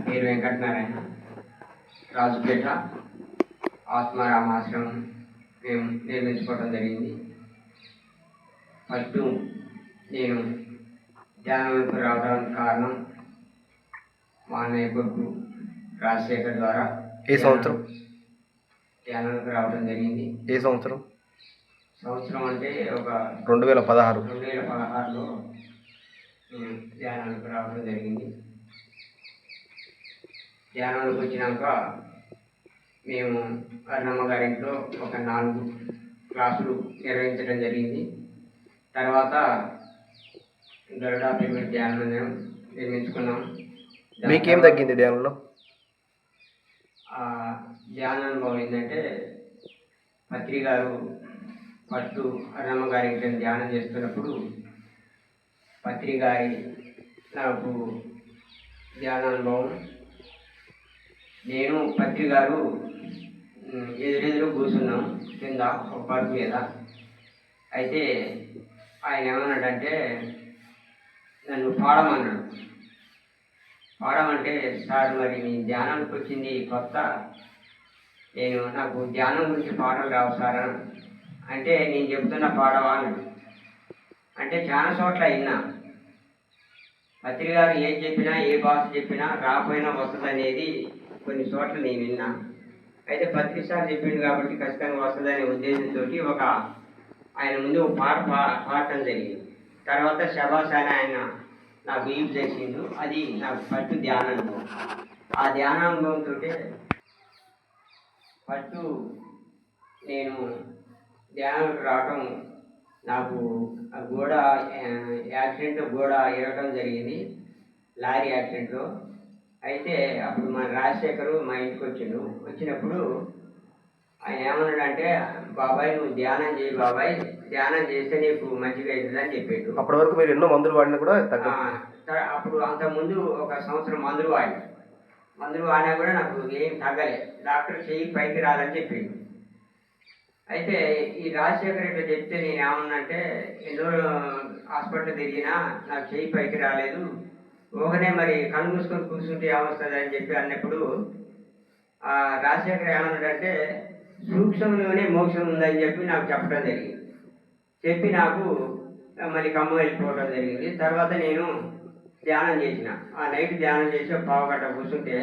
పేరు వెంకటనారాయణ రాజుపేట ఆత్మారామాశ్రమం మేము నిర్మించుకోవడం జరిగింది. ఫస్ట్ నేను ధ్యానంలోకి రావడానికి కారణం మా అన్నయ్య కొడుకు రాజశేఖర్ ద్వారా ఏ సంవత్సరం? ధ్యానంలోకి రావడం జరిగింది. ఏ సంవత్సరం? సంవత్సరం అంటే ఒక రెండు వేల పదహారు. రెండు వేల పదహారులో నేను ధ్యానానికి రావడం జరిగింది. ధ్యానానికి వచ్చినాక మేము అన్నమ్మ గారింట్లో ఒక నాలుగు క్లాసులు నిర్వహించడం జరిగింది. తర్వాత గరుడా పిరమిడ్ ధ్యాన నిర్మించుకున్నాం. మీకేం తగ్గింది ధ్యానంలో? ఆ ధ్యాన అనుభవం ఏంటంటే పత్రి గారు ఫస్ట్ అన్నమ్మ గారి ఇంట్లో ధ్యానం చేస్తున్నప్పుడు పత్రి గారి నాకు ధ్యాన అనుభవం నేను పత్రి గారు ఎదురెదురు కూర్చున్నాం కింద ఒక పరుపు మీద. అయితే ఆయన ఏమన్నాడంటే నన్ను పాడమన్నాడు. పాడమంటే సార్ మరి మీ ధ్యానానికి వచ్చింది కొత్త. నేను నాకు ధ్యానం గురించి పాటలు రావు సార్. అంటే నేను చెప్తున్న పాడవా? అంటే చాలా చోట్ల అయినా పత్రికారు ఏం చెప్పినా ఏ భాష చెప్పినా రాకపోయినా వస్తుంది అనేది కొన్ని చోట్ల నేను విన్నా. అయితే పత్రి సార్ చెప్పిండు కాబట్టి ఖచ్చితంగా వస్తుందనే ఉద్దేశంతో ఒక ఆయన ముందు ఒక పాట పా పాడటం జరిగింది. తర్వాత శబాస్ అని ఆయన నాకు యూజ్ చేసిండు. అది నాకు ఫస్ట్ ధ్యానానుభవం. ఆ ధ్యానానుభవంతో ఫస్ట్ నేను ధ్యానానికి రావటం నాకు ఆ గోడ యాక్సిడెంట్ గోడ ఇరగటం జరిగింది. లారీ యాక్సిడెంట్లో. అయితే అప్పుడు మా రాజశేఖరు మా ఇంటికి వచ్చిండు. వచ్చినప్పుడు ఆయన ఏమన్నాడంటే బాబాయ్ నువ్వు ధ్యానం చేయి బాబాయ్ ధ్యానం చేస్తే నీకు మంచిగా అవుతుందని చెప్పాడు. అప్పటి వరకు మీరు ఎన్నో మందులు వాడినా కూడా అప్పుడు అంతకుముందు ఒక సంవత్సరం మందులు వాడి. మందులు వాడినా కూడా నాకు ఏం తగ్గలే. డాక్టర్ చెయ్యి పైకి రాదని చెప్పిండు. అయితే ఈ రాజశేఖర్ ఇట్లా చెప్తే నేను ఏమన్నంటే ఎన్నో హాస్పిటల్ తిరిగినా నాకు చెయ్యి పైకి రాలేదు. మోహనే మరి కళ్ళు మూసుకొని కూర్చుంటే ఏమొస్తుంది అని చెప్పి అన్నప్పుడు ఆ రాజశేఖర్ ఏమన్నాడంటే సూక్ష్మంలోనే మోక్షం ఉందని చెప్పి నాకు చెప్పడం జరిగింది. చెప్పి నాకు మళ్ళీ కమ్మ వెళ్ళిపోవడం జరిగింది. తర్వాత నేను ధ్యానం చేసిన. ఆ నైట్ ధ్యానం చేసి పావుగట్ట కూర్చుంటే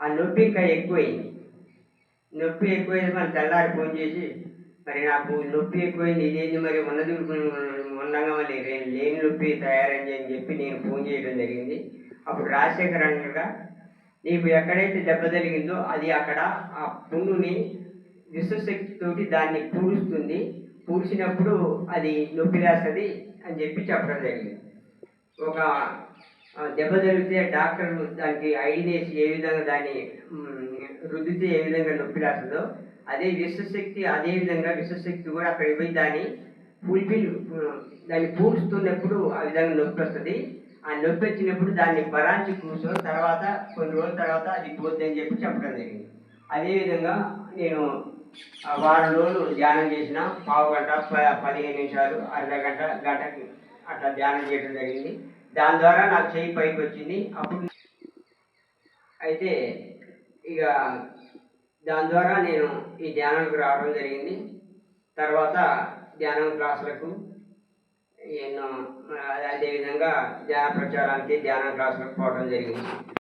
ఆ నొప్పి ఇంకా ఎక్కువైంది. నొప్పి ఎక్కువైంది మళ్ళీ తెల్లారి ఫోన్ చేసి మరి నాకు నొప్పి ఎక్కువైంది ఇదేంది మరి ఉన్నది ఉండగా మళ్ళీ లేని నొప్పి తయారైంది అని చెప్పి నేను ఫోన్ చేయడం జరిగింది. అప్పుడు రాజశేఖర్ అన్నట్టుగా నీకు ఎక్కడైతే దెబ్బ జరిగిందో అది అక్కడ ఆ పుండుని విశ్వశక్తితోటి దాన్ని పూడుస్తుంది. పూడ్చినప్పుడు అది నొప్పి రాస్తుంది అని చెప్పి చెప్పడం జరిగింది. ఒక దెబ్బ జరిగితే డాక్టర్ దానికి ఐడి వేసి ఏ విధంగా దాన్ని రుద్దితే ఏ విధంగా నొప్పి రాస్తుందో అదే విశ్వశక్తి అదే విధంగా విశ్వశక్తి కూడా అక్కడ పోయి దాన్ని ఫుల్ఫిల్ దాన్ని పూడుస్తున్నప్పుడు ఆ విధంగా నొప్పి వస్తుంది. ఆ నొప్పి వచ్చినప్పుడు దాన్ని బరాంచి కూర్చో తర్వాత కొన్ని రోజుల తర్వాత అది పోద్ది అని చెప్పి చెప్పడం జరిగింది. అదేవిధంగా నేను ఆ వారం రోజులు ధ్యానం చేసిన పావు గంట ప- పదిహేను నిమిషాలు అర్ధ గంట గంటకి అట్లా ధ్యానం చేయడం జరిగింది. దాని ద్వారా నాకు చేయి పైకి వచ్చింది. అప్పుడు అయితే ఇక దాని ద్వారా నేను ఈ ధ్యానంకి రావడం జరిగింది. తర్వాత ధ్యానం క్లాసులకు ఎన్నో అదేవిధంగా ధ్యాన ప్రచారానికి ధ్యానం క్లాసులకు పోవడం జరిగింది.